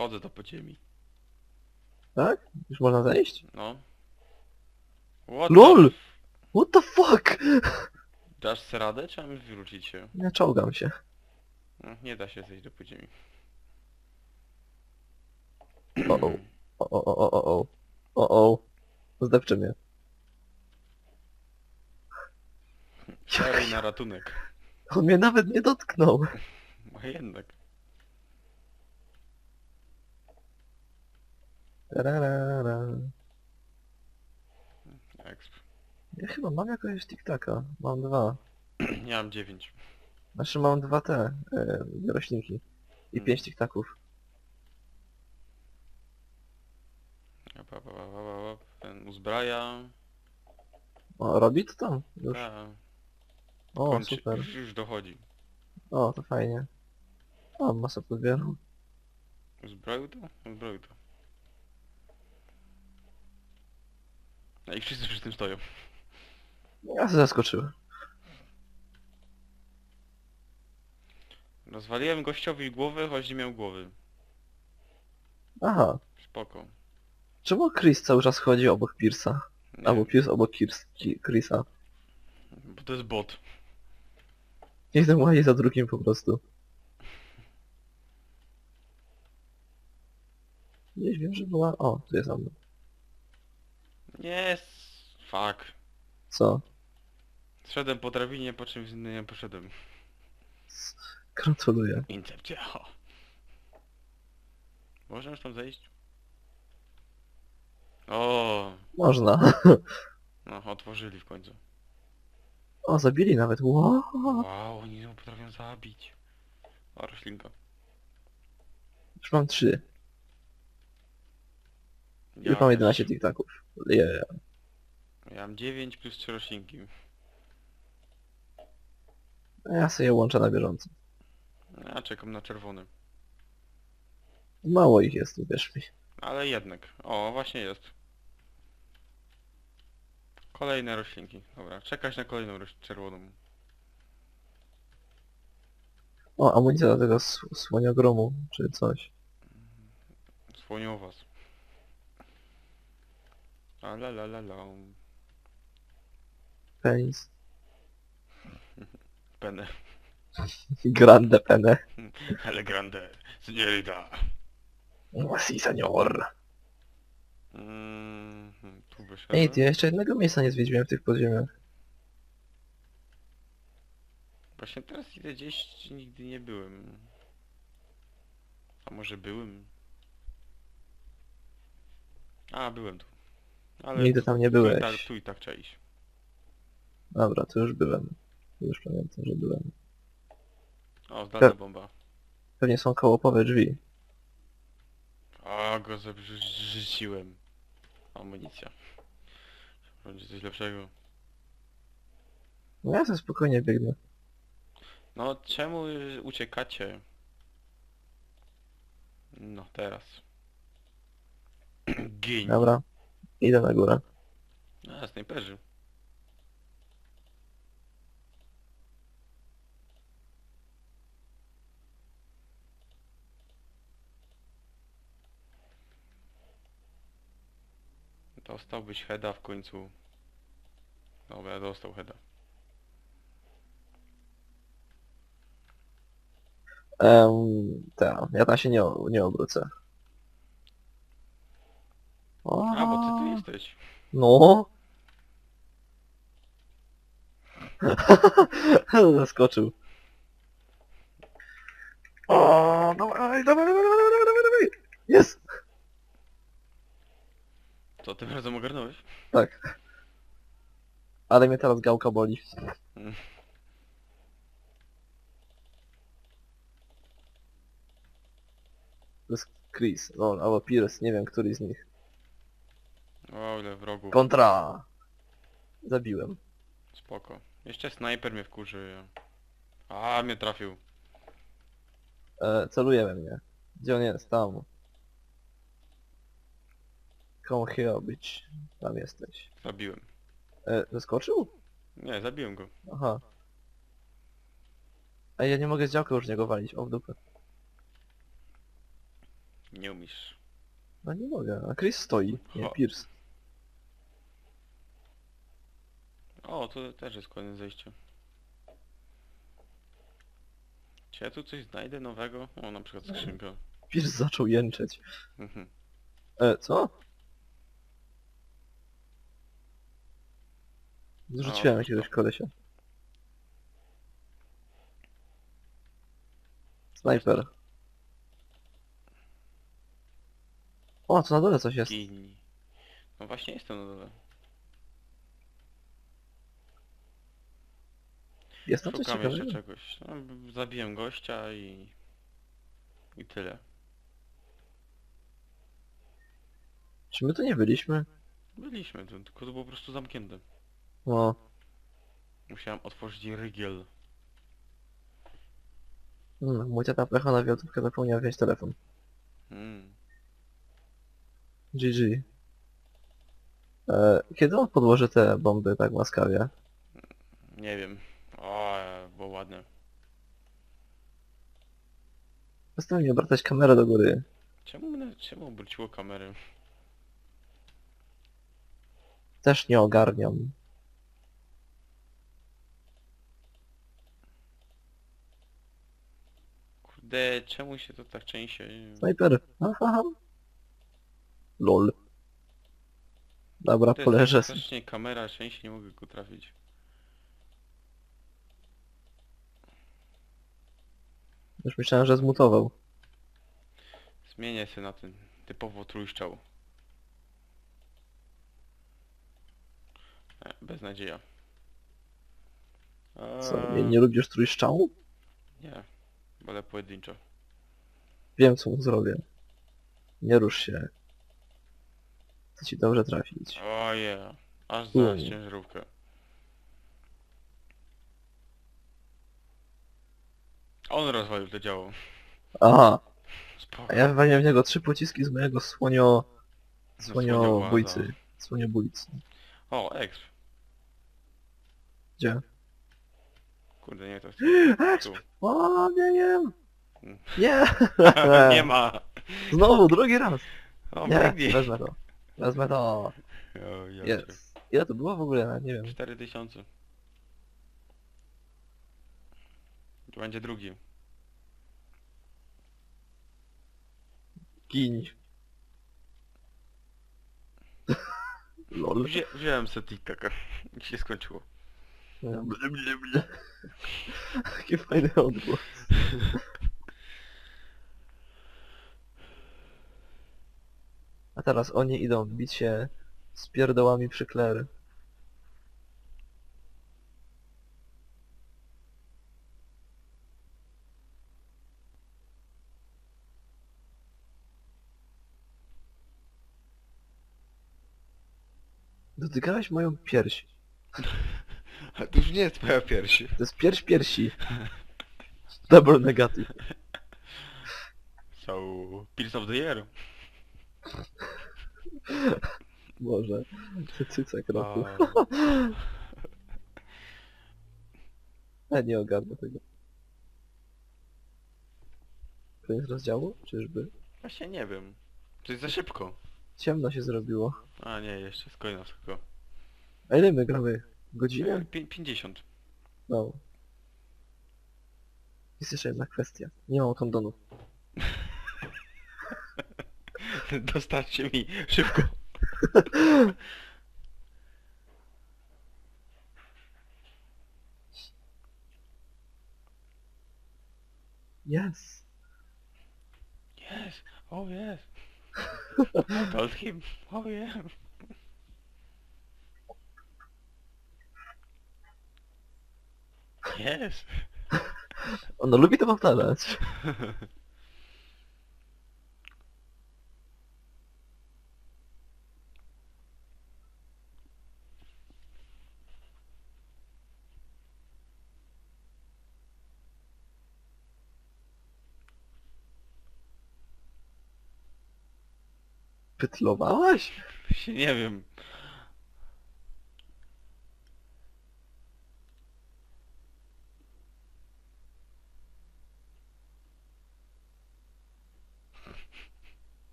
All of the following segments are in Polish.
Schodzę to po ziemi. Tak? Już można zejść? No. What LOL! What the fuck? Dasz sobie radę, czy mam wywrócić się? Ja czołgam się. No, nie da się zejść do podziemi. O, o. O, o, o, o, o. O, o. Zdepczy mnie. Sorry na ratunek. On mnie nawet nie dotknął. A jednak. Tararara. Exp. Ja chyba mam jakiegoś tiktaka. Mam dwa. Ja mam 9. Znaczy mam dwa te e, roślinki. I Hmm. pięć tiktaków. Ten uzbraja. O, robi to tam? Już. A, O, kończy, super. już, już dochodzi. O, to fajnie. O, masa podbieru. Uzbroił to? Uzbroił to. No i wszyscy przy tym stoją. Ja się zaskoczyłem. Rozwaliłem gościowi głowę, choć nie miał głowy. Aha. Spoko. Czemu Chris cały czas chodzi obok Pierce'a? Nie, Albo Pierce obok Kirs- Ki- Chrisa. bo to jest bot. Niech ten łazi za drugim po prostu. Gdzieś wiem, że była... O, tu jest ona. Nie, s- fuck. Co? Szedłem po drabinie, po czymś innym poszedłem. Gratuluję. Incepcja. o. Można już tam zejść? O, Można. no otworzyli w końcu. O, zabili nawet. Wow. Wow, oni ją potrafią zabić. O, roślinka. Już mam trzy. Już mam 11 tiktaków. Yeah. Ja mam 9 plus 3 roślinki. Ja sobie je łączę na bieżąco. Ja czekam na czerwony. Mało ich jest, wierz mi. Ale jednak. O, właśnie jest. Kolejne roślinki. Dobra, czekać na kolejną roś czerwoną. O, amunicja do tego słoniogromu, czy coś. Słonią was. A la la la la. Penis. Pene. Grande pene. Ale grande. Signorita. Si, senior. Mm, tu wyszedłem. Ej, ty, ja jeszcze jednego miejsca nie zwiedziłem w tych podziemiach. Właśnie teraz idę gdzieś, gdzie nigdy nie byłem. A może byłem? A, byłem tu. Ale Nigdy tam nie byłeś. tak, tu i tak trzeba iść. Dobra, to już byłem. Już pamiętam, że byłem. O, zdalna Tak. bomba. Pewnie są kołopowe drzwi. A, go zrzuciłem. Amunicja. Będzie coś lepszego. No ja sobie spokojnie biegnę. No, czemu uciekacie? No, teraz. Gin. Dobra. Idę na górę. A, snajperzy. Dostałbyś heada w końcu. Dobra, dostał heada. Um, ta, ja tam się nie, nie obrócę. O, A, jesteś. No. Zaskoczył. O, dawaj, dawaj, dawaj, dawaj, dawaj, dawaj, dawaj. Jest! Co tym razem ogarnąłeś? Tak. Ale mnie teraz gałka boli. Mm. To jest Chris, no, albo Pierce, nie wiem, który z nich. O, ile wrogów. Kontra! Zabiłem. Spoko. Jeszcze snajper mnie wkurzy. A, mnie trafił. E, celuje we mnie. Gdzie on jest? Tam. Come here, być. Tam jesteś. Zabiłem. E, zaskoczył? Nie, zabiłem go. Aha. Ej, ja nie mogę z działka już niego walić, o w dupę. Nie umiesz. No nie mogę, a Chris stoi, nie, O. Pierce. O, tu też jest kolejne zejście. Czy ja tu coś znajdę nowego? O, na przykład skrzynkę. Pierce zaczął jęczeć. Mhm. E, co? Zrzuciłem O, jakiegoś kolesia. Snajper. O, co na dole coś jest. Gini. No właśnie jestem na dole. Jest tam coś Szukam jeszcze czegoś. No, zabiłem gościa i... I tyle. Czy my tu nie byliśmy? Byliśmy tu, tylko to było po prostu zamknięte. O, Musiałem otworzyć rygiel. mm, mój tata pojechał na wieltówkę, zapomniał wziąć telefon. Mm. GG. E, kiedy on podłoży te bomby tak łaskawie? Nie wiem. Ładne. Mi obracać kamerę do góry. Czemu, mnie- czemu obróciło kamerę? Też nie ogarniam. Kurde, czemu się to tak częściej... Snajper. Aha. Lol. Dobra, jest poleżę. strasznie kamera, częściej nie mogę go trafić. Już myślałem, że zmutował. Zmienię się na ten typowo trójszczał. E, beznadzieja. Co, nie, Eee, nie lubisz trójszczału? nie. Wolę pojedynczo. Wiem, co mu zrobię. Nie rusz się. Chcę ci dobrze trafić. Oje, aż za Mm. ciężarówkę. On rozwalił to działo. Aha, Spoko. a ja wywaliłem w niego trzy pociski z mojego słonio... Słoniobójcy. Słoniobójcy. O, exp. Gdzie? Kurde, nie to Exp! tu. O, nie wiem! Mm. Nie! nie ma. Znowu, drugi raz! O, Nie, Brady. wezmę to. Wezmę to. O, ja Jest. Ile to było w ogóle? Nawet Nie wiem. 4000. To będzie drugi. Gin. Lol. Wzię, wziąłem sobie TikToka. I się skończyło. Ble, ble, ble. Taki fajny odgłos. A teraz oni idą bić się z pierdołami przy Claire. Dotykałeś moją pierś. A to już nie jest twoja piersi. To jest pierś piersi. Double negative. So, Pills of the Year. Boże. Ty cycek roku. Ja nie ogarnę tego. Koniec rozdziału? Czyżby? Właśnie nie wiem. To jest za szybko. Ciemno się zrobiło. A nie, jeszcze skojna tylko. A ile my gramy? Godzinę? Pię- 50. No. Jest jeszcze jedna kwestia. Nie mam kondonów. Dostarczcie mi szybko. Yes! Yes. Oh yes. Told him. Oh yeah. Yes. Ona lubi to powtarzać. Pytlowałaś? Się nie wiem.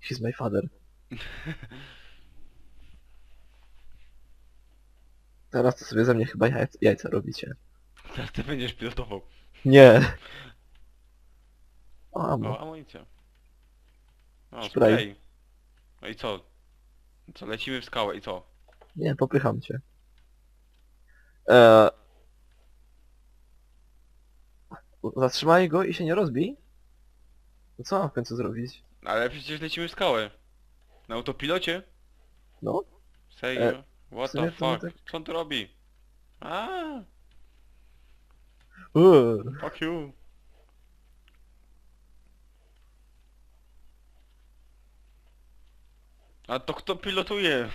He's my father. Teraz to sobie ze mnie chyba jajca, jajca robicie. Teraz ty będziesz pilotował. Nie. O, amo. O, amunicja. O, Spray. spray. No i co? Co, lecimy w skałę i co? Nie, popycham cię. Eee... Zatrzymaj go i się nie rozbij? No co mam w końcu zrobić? Ale przecież lecimy w skałę. Na autopilocie? No, Serio? E, What sumie the to fuck? tak- Co on tu robi? A, Uuu. fuck you. A to kto pilotuje?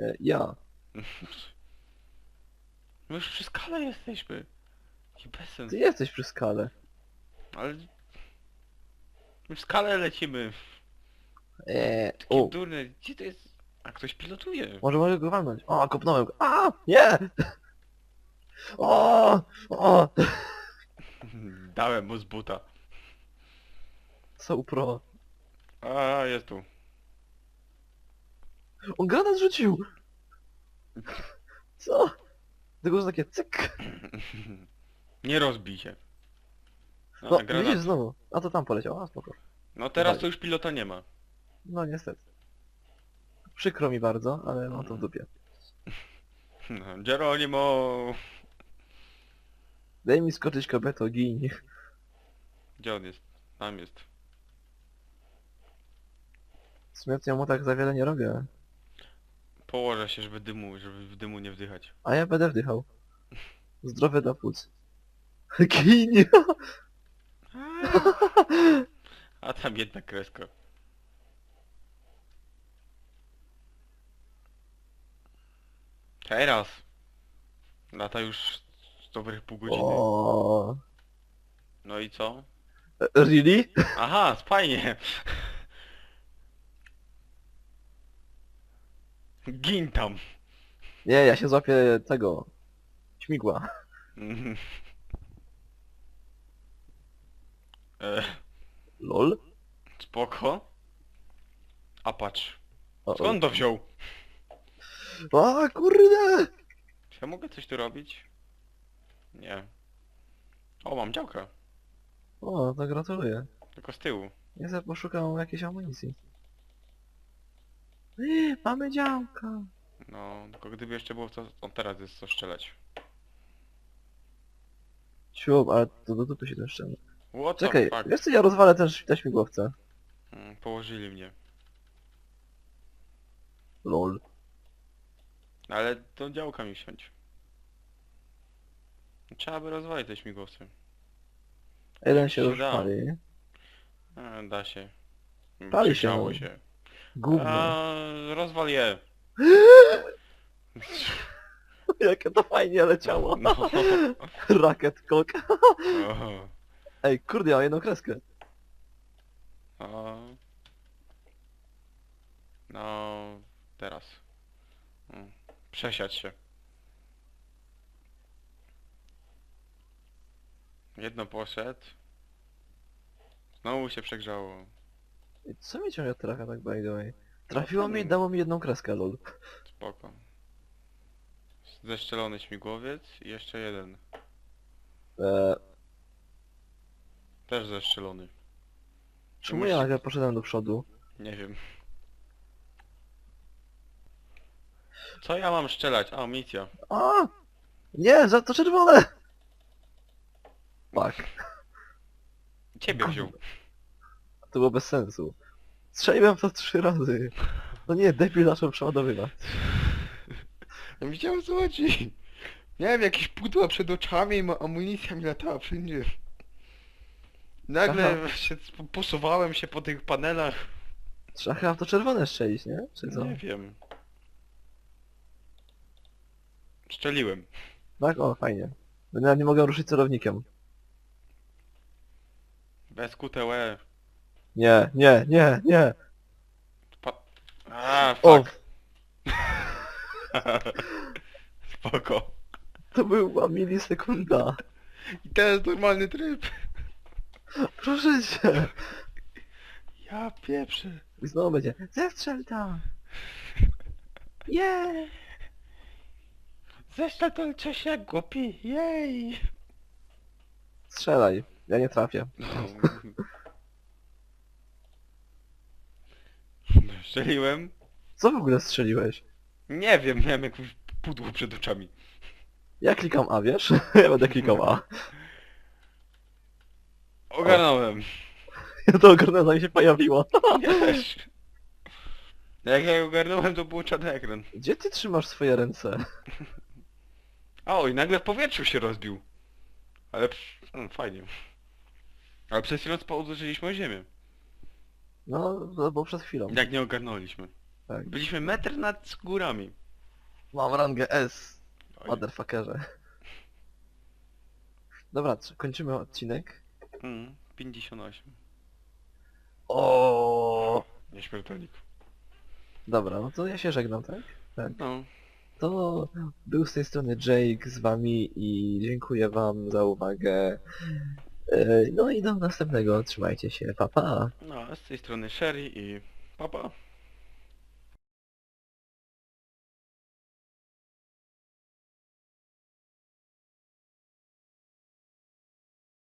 E, ja. My już przy skale jesteśmy. Jaki bezsens. Ty jesteś przy skale. Ale... My w skale lecimy. Eee, o, durne. Gdzie to jest? A ktoś pilotuje. może mogę go walnąć. O, kopnąłem go. A, nie! O, o, Dałem mu z buta. co pro. A, jest tu. On granat rzucił! Co? Tylko, takie cyk. Nie rozbij się. A, No, granat. widzisz znowu. A to tam poleciał, a spoko. No teraz to już pilota nie ma. No niestety. Przykro mi bardzo, ale mam to w dupie. No, Geronimo! Daj mi skoczyć kobeto, gin. Gdzie on jest? Tam jest. W sumie to ja mu tak za wiele nie robię. Położę się, żeby dymu, żeby w dymu nie wdychać. A ja będę wdychał. Zdrowy dla płuc. Gin! A tam jedna kreska. Teraz! Lata już z dobrych pół godziny. O. No i co? Really? Aha, spajnie! Gin tam! Nie, ja się złapię tego. Śmigła. Mhm. e, Lol? spoko. A patrz. O, o. Skąd to wziął? A kurde! Czy ja mogę coś tu robić? Nie. O, mam działkę. O, to gratuluję. Tylko z tyłu. Ja sobie poszukam jakiejś amunicji. Mamy działka. No, tylko gdyby jeszcze było co... On teraz jest co strzelać. Siup, ale to do dupy się ten szczelny. What the Czekaj, fuck? wiesz co, ja rozwalę też te śmigłowce. Mm, Położyli mnie. Lol. Ale to działka mi wsiąść. Trzeba by rozwalić te śmigłowce. Jeden się się już da. pali. A, da się. Mm, Pali się, no. się. Gówno. A, rozwal je. Jakie to fajnie leciało. No. Rakiet kok. O, Ej, kurde, ja mam jedną kreskę. o. No, teraz. Mm, Przesiać się. Jedno poszedł. Znowu się przegrzało. Co mi ciągle trafia tak by the way? Trafiło mi i dało mi jedną kreskę, lol. Spoko. Zeszczelony śmigłowiec i jeszcze jeden. Eee, Też zeszczelony. czemu ja nagle poszedłem do przodu? Nie wiem. Co ja mam strzelać? A, misja. A! Nie, za to czerwone! Fuck. Ciebie wziął. To było bez sensu. Strzeliłem to trzy razy. No nie, debil zaczął przeładowywać. Ja widziałem co chodzi. Miałem jakieś pudła przed oczami i ma- amunicja mi latała wszędzie. Nagle się po- posuwałem się po tych panelach. Trzeba chyba w to czerwone strzelić, nie? Czy co? Nie wiem. Szczeliłem. Tak? O, fajnie. Bo Nawet nie mogę ruszyć celownikiem. Bez QTE. Nie, nie, nie, nie! A, O, fuck. Spoko. to była milisekunda. I to jest normalny tryb. Proszę cię. Ja pieprzę. I znowu będzie, zestrzel tam! Yeah! Zresztą to Czesia głupi, jej! Strzelaj, ja nie trafię. Strzeliłem? Co w ogóle strzeliłeś? Nie wiem, miałem jakieś pudło przed oczami. Ja klikam A, wiesz? ja będę klikał A. Ogarnąłem. Ja to ogarnąłem, zanim się pojawiło. Ja też. Jak ja ogarnąłem, to był czarny ekran. Gdzie ty trzymasz swoje ręce? O, i nagle w powietrzu się rozbił. Ale mm, fajnie. Ale przez chwilę uderzyliśmy o ziemię. No, to było przed chwilą. Jak nie ogarnęliśmy. Tak. Byliśmy metr nad górami. Mam rangę S, Oj. motherfuckerze. Dobra, co- kończymy odcinek. Mm, 58. O. Nieśmiertelnik. Dobra, no to ja się żegnam, tak? No. To był z tej strony Jake z wami i dziękuję wam za uwagę. No i do następnego, trzymajcie się, pa pa! No, a z tej strony Sherry i papa.